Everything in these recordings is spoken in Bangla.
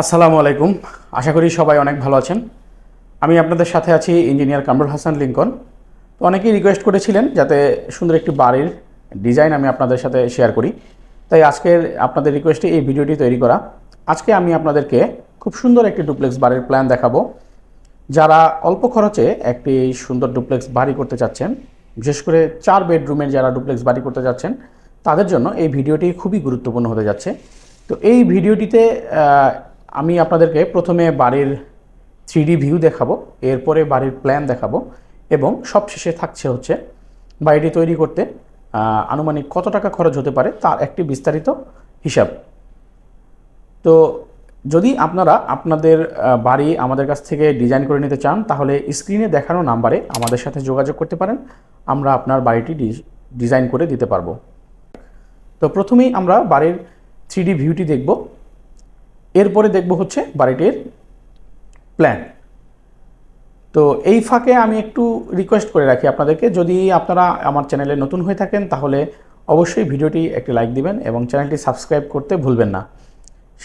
আসসালামু আলাইকুম। আশা করি সবাই অনেক ভালো আছেন। আমি আপনাদের সাথে আছি ইঞ্জিনিয়ার কামরুল হাসান লিঙ্কন। তো অনেকেই রিকোয়েস্ট করেছিলেন যাতে সুন্দর একটি বাড়ির ডিজাইন আমি আপনাদের সাথে শেয়ার করি। তাই আজকের আপনাদের রিকোয়েস্টে এই ভিডিওটি তৈরি করা। আজকে আমি আপনাদেরকে খুব সুন্দর একটি ডুপ্লেক্স বাড়ির প্ল্যান দেখাবো। যারা অল্প খরচে একটি সুন্দর ডুপ্লেক্স বাড়ি করতে চাচ্ছেন, বিশেষ করে চার বেডরুমের যারা ডুপ্লেক্স বাড়ি করতে যাচ্ছেন তাদের জন্য এই ভিডিওটি খুবই গুরুত্বপূর্ণ হতে যাচ্ছে। তো এই ভিডিওটিতে আমি আপনাদেরকে প্রথমে বাড়ির থ্রি ভিউ দেখাবো, এরপরে বাড়ির প্ল্যান দেখাবো এবং সবশেষে থাকছে হচ্ছে বাড়িটি তৈরি করতে আনুমানিক কত টাকা খরচ হতে পারে তার একটি বিস্তারিত হিসাব। তো যদি আপনারা আপনাদের বাড়ি আমাদের কাছ থেকে ডিজাইন করে নিতে চান, তাহলে স্ক্রিনে দেখানো নাম্বারে আমাদের সাথে যোগাযোগ করতে পারেন, আমরা আপনার বাড়িটি ডিজ- ডিজাইন করে দিতে পারব। তো প্রথমেই আমরা বাড়ির থ্রি ভিউটি দেখব। এরপরে দেখব হচ্ছে বাড়িটির প্ল্যান তো এই ফাঁকে আমি একটু রিকোয়েস্ট করে রাখি আপনাদেরকে। যদি আপনারা আমার চ্যানেলে নতুন হয়ে থাকেন, তাহলে অবশ্যই ভিডিওটি একটি লাইক দিবেন এবং চ্যানেলটি সাবস্ক্রাইব করতে ভুলবেন না।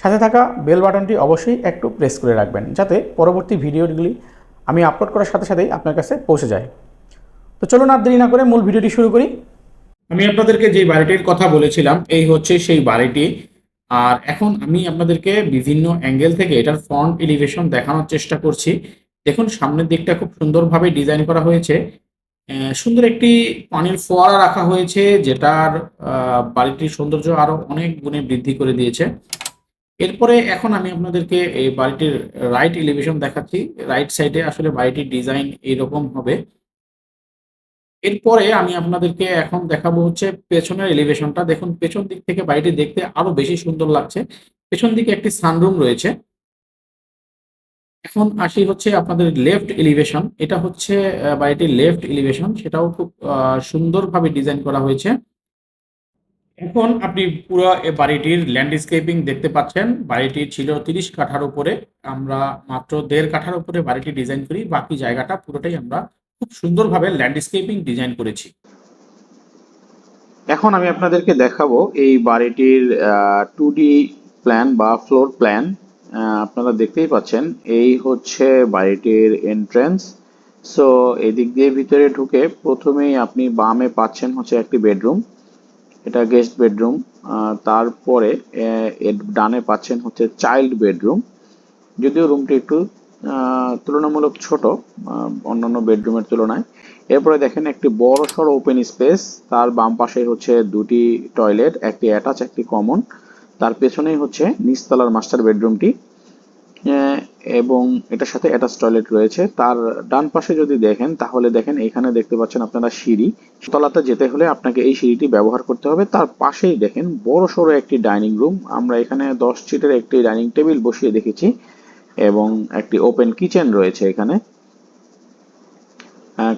সাথে থাকা বেল বাটনটি অবশ্যই একটু প্রেস করে রাখবেন, যাতে পরবর্তী ভিডিওগুলি আমি আপলোড করার সাথে সাথেই আপনার কাছে পৌঁছে যায়। তো চলুন আর দেরি না করে মূল ভিডিওটি শুরু করি। আমি আপনাদেরকে যে বাড়িটির কথা বলেছিলাম, এই হচ্ছে সেই বাড়িটি। আর এখন আমি আপনাদেরকে বিভিন্ন অ্যাঙ্গেল থেকে এটার ফ্রন্ট এলিভেশন দেখানোর চেষ্টা করছি। দেখুন, সামনের দিকটা খুব সুন্দরভাবে ডিজাইন করা হয়েছে। সুন্দর একটি পানির ফোয়ারা রাখা হয়েছে, যেটার বাড়িটির সৌন্দর্য আরও অনেক গুণে বৃদ্ধি করে দিয়েছে। এরপরে এখন আমি আপনাদেরকে এই বাড়িটির রাইট এলিভেশন দেখাচ্ছি। রাইট সাইডে আসলে বাড়িটির ডিজাইন এইরকম হবে। এরপরে আমি আপনাদেরকে এখন দেখাবো হচ্ছে পেছনের এলিভেশনটা দেখুন, পেছন দিক থেকে বাড়িটি দেখতে আরও বেশি সুন্দর লাগছে। পেছন দিকে একটি সানরুম রয়েছে। এখন আসি হচ্ছে আপনাদের লেফট এলিভেশন এটা হচ্ছে বাড়িটির লেফট এলিভেশন সেটাও খুব সুন্দরভাবে ডিজাইন করা হয়েছে। এখন আপনি পুরো বাড়িটির ল্যান্ডস্কেপিং দেখতে পাচ্ছেন। বাড়িটি ছিল তিরিশ কাঠার উপরে। আমরা মাত্র দেড় কাঠার উপরে বাড়িটি ডিজাইন করি। বাকি জায়গাটা পুরোটাই আমরা খুব সুন্দরভাবে ল্যান্ডস্কেপিং ডিজাইন করেছি। এখন আমি আপনাদেরকে দেখাবো এই বাড়িটির টু প্ল্যান বা ফ্লোর প্ল্যান আপনারা দেখতেই পাচ্ছেন, এই হচ্ছে বাড়িটির এন্ট্রেন্স সো এদিক দিয়ে ভিতরে ঢুকে প্রথমেই আপনি বামে পাচ্ছেন হচ্ছে একটি বেডরুম এটা গেস্ট বেডরুম তারপরে ডানে পাচ্ছেন হচ্ছে চাইল্ড বেডরুম যদিও রুমটি একটু তুলনামূলক ছোট অন্যান্য বেডরুমের তুলনায়। এরপরে দেখেন একটি বড় সড় ওপেন স্পেস তার বাম পাশে হচ্ছে দুটি টয়লেট একটি অ্যাটাচ একটি কমন তার পেছনেই হচ্ছে নিচতলার মাস্টার বেডরুমটি এবং এটার সাথে অ্যাটাচ টয়লেট রয়েছে। তার ডান পাশে যদি দেখেন, তাহলে দেখেন এখানে দেখতে পাচ্ছেন আপনারা সিঁড়ি। তলাতে যেতে হলে আপনাকে এই সিঁড়িটি ব্যবহার করতে হবে। তার পাশেই দেখেন বড় সড়ো একটি ডাইনিং রুম আমরা এখানে দশ সিটের একটি ডাইনিং টেবিল বসিয়ে দেখেছি। এবং একটি ওপেন কিচেন রয়েছে এখানে।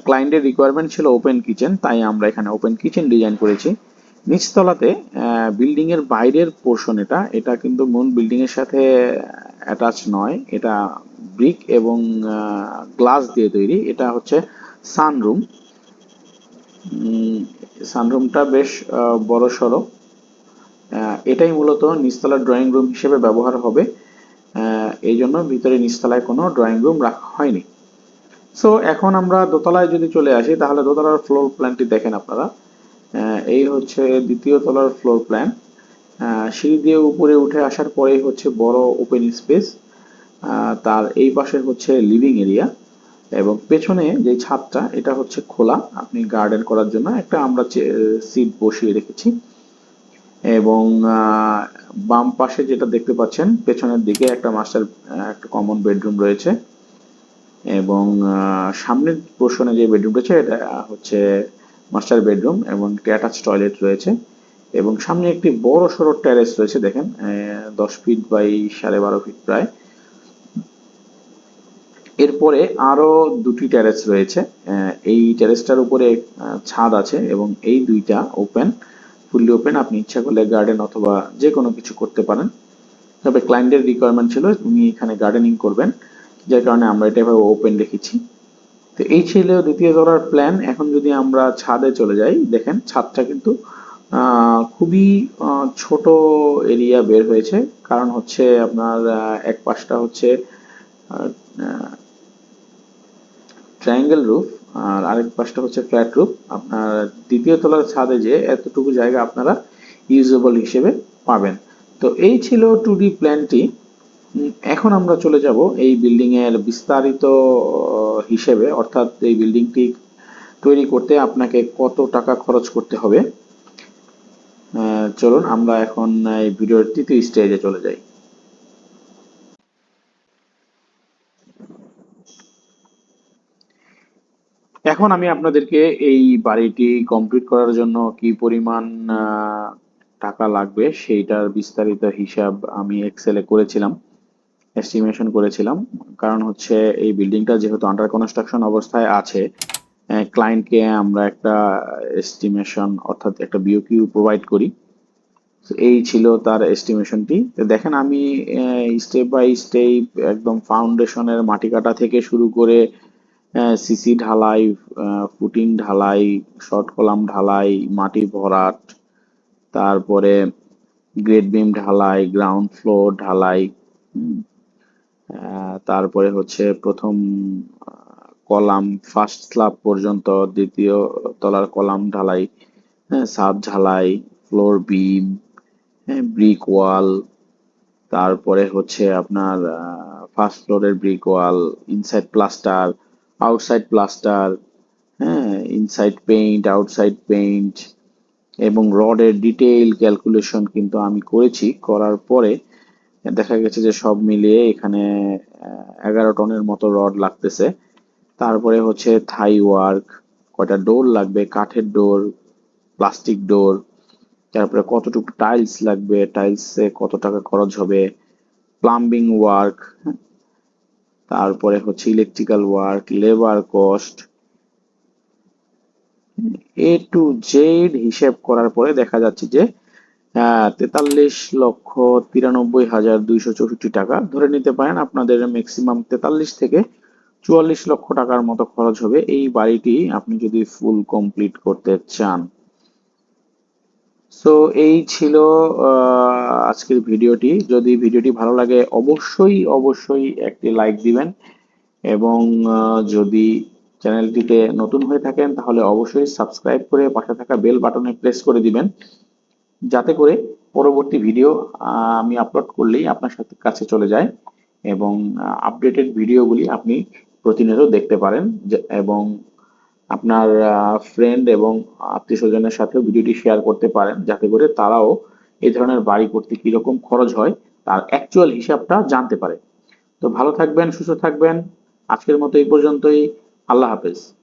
ক্লায়েন্টের রিকোয়ারমেন্ট ছিল ওপেন কিচেন তাই আমরা এখানে ওপেন কিচেন ডিজাইন করেছি। নিচতলাতে বিল্ডিং এর বাইরের পোর্শন এটা। এটা কিন্তু মূল বিল্ডিং এর সাথে অ্যাটাচ নয়। এটা ব্রিক এবং গ্লাস দিয়ে তৈরি। এটা হচ্ছে সানরুম সানরুমটা বেশ বড় সড়ো এটাই মূলত নিচতলার ড্রয়িং রুম হিসেবে ব্যবহার হবে। এই জন্য ভিতরে নিচতলায় কোনো ড্রয়িং রুম রাখা হয়নি। সো এখন আমরা দোতলায় যদি চলে আসি, তাহলে দোতলার ফ্লোর প্ল্যানটি দেখেন আপনারা। এই হচ্ছে দ্বিতীয় তলার ফ্লোর প্ল্যান সিঁড়ি দিয়ে উপরে উঠে আসার পরেই হচ্ছে বড় ওপেন স্পেস তার এই পাশে হচ্ছে লিভিং এরিয়া এবং পেছনে যে ছাদটা, এটা হচ্ছে খোলা। আপনি গার্ডেন করার জন্য একটা আমরা সিট বসিয়ে রেখেছি। এবং বাম পাশে যেটা দেখতে পাচ্ছেন, পেছনের দিকে একটা মাস্টার একটা কমন বেডরুম রয়েছে এবং সামনের পোর্শনে যে বেডরুম রয়েছে, এটা হচ্ছে মাস্টার বেডরুম এবং একটি অ্যাটাচ টয়লেট রয়েছে এবং সামনে একটি বড় সড়ো টেরেস রয়েছে, দেখেন দশ ফিট বাই সাড়ে বারো ফিট প্রায়। এরপরে আরও দুটি টেরেস রয়েছে এই টেরেসটার উপরে ছাদ আছে এবং এই দুইটা ওপেন ফুললি ওপেন আপনি ইচ্ছা করলে গার্ডেন অথবা যে কোনো কিছু করতে পারেন। তবে ক্লায়েন্টের রিকোয়ারমেন্ট ছিল উনি এখানে গার্ডেনিং করবেন, যার কারণে আমরা এটা এভাবে ওপেন রেখেছি। তো এই ছিল দ্বিতীয় তলার প্ল্যান এখন যদি আমরা ছাদে চলে যাই, দেখেন ছাদটা কিন্তু খুবই ছোট এরিয়া বের হয়েছে। কারণ হচ্ছে আপনার এক পাশটা হচ্ছে ট্রায়াঙ্গেল রুফ আর আরেক পাশটা হচ্ছে ফ্ল্যাট রুফ আপনার দ্বিতীয় তলার ছাদে যে এতটুকু জায়গা আপনারা ইউজেবল হিসেবে পাবেন। তো এই ছিল টু ডি প্ল্যানটি এখন আমরা চলে যাব এই বিল্ডিং এর বিস্তারিত হিসেবে। অর্থাৎ এই বিল্ডিংটি তৈরি করতে আপনাকে কত টাকা খরচ করতে হবে। চলুন আমরা এখন এই ভিডিওর তৃতীয় স্টেজে চলে যাই। এখন আমি আপনাদেরকে এই বাড়িটি কমপ্লিট করার জন্য কি পরিমাণ টাকা লাগবে সেইটার বিস্তারিত হিসাব আমি এক্সেলে করেছিলাম এস্টিমেশন করেছিলাম। কারণ হচ্ছে এই বিল্ডিংটা যেহেতু আন্ডার কনস্ট্রাকশন অবস্থায় আছে ক্লায়েন্টকে আমরা একটা এস্টিমেশন অর্থাৎ একটা বিওকিউ প্রোভাইড করি। এই ছিল তার এস্টিমেশনটি দেখেন আমি স্টেপ বাই স্টেপ একদম ফাউন্ডেশনের মাটি কাটা থেকে শুরু করে সিসি ঢালাই ফুটিং ঢালাই শর্ট কলাম ঢালাই, মাটি ভরাট, তারপরে গ্রেড বিম ঢালাই গ্রাউন্ড ফ্লোর ঢালাই তারপরে হচ্ছে প্রথম কলাম ফার্স্ট স্ল্যাব পর্যন্ত, দ্বিতীয় তলার কলাম ঢালাই হ্যাঁ ছাদ ঢালাই ফ্লোর বিম হ্যাঁ ব্রিক ওয়াল তারপরে হচ্ছে আপনার ফার্স্ট ফ্লোরের brick wall inside plaster outside plaster হ্যাঁ ইনসাইড পেইন্ট আউটসাইড পেইন্ট এবং রডের ডিটেইল ক্যালকুলেশন কিন্তু আমি করেছি। করার পরে দেখা গেছে যে সব মিলিয়ে এখানে এগারো টনের মতো রড লাগতেছে। তারপরে হচ্ছে থাই ওয়ার্ক কয়টা ডোর লাগবে, কাঠের ডোর প্লাস্টিক ডোর তারপরে কতটুকু টাইলস লাগবে টাইলসে কত টাকা খরচ হবে প্লাম্বিং ওয়ার্ক তারপরে হচ্ছে electrical work labour cost A to Z হিসেব করার পরে দেখা যাচ্ছে যে তেতাল্লিশ লক্ষ তিরানব্বই হাজার দুইশো চৌষট্টি টাকা ধরে নিতে পারেন। আপনাদের ম্যাক্সিমাম তেতাল্লিশ থেকে চুয়াল্লিশ লক্ষ টাকার মতো খরচ হবে। এই বাড়িটি আপনি যদি ফুল কমপ্লিট করতে চান। সো এই ছিল আজকের ভিডিওটি। যদি ভিডিওটি ভালো লাগে, অবশ্যই অবশ্যই একটি লাইক দিবেন। এবং যদি চ্যানেলটিতে নতুন হয়ে থাকেন, তাহলে অবশ্যই সাবস্ক্রাইব করে পাশে থাকা বেল বাটনে প্রেস করে দিবেন। যাতে করে পরবর্তী ভিডিও আমি আপলোড করলেই আপনার সাথে, কাছে চলে যায় এবং আপডেটেড ভিডিওগুলি আপনি প্রতিনিয়ত দেখতে পারেন। এবং আপনার ফ্রেন্ড এবং আত্মীয় স্বজনের সাথে ভিডিওটি শেয়ার করতে পারেন, যাতে করে তারাও এই ধরনের বাড়ি করতে কীরকম খরচ হয়, তার অ্যাকচুয়াল হিসাবটা জানতে পারে। তো ভালো থাকবেন, সুস্থ থাকবেন। আজকের মতো এই পর্যন্তই। আল্লাহ হাফেজ।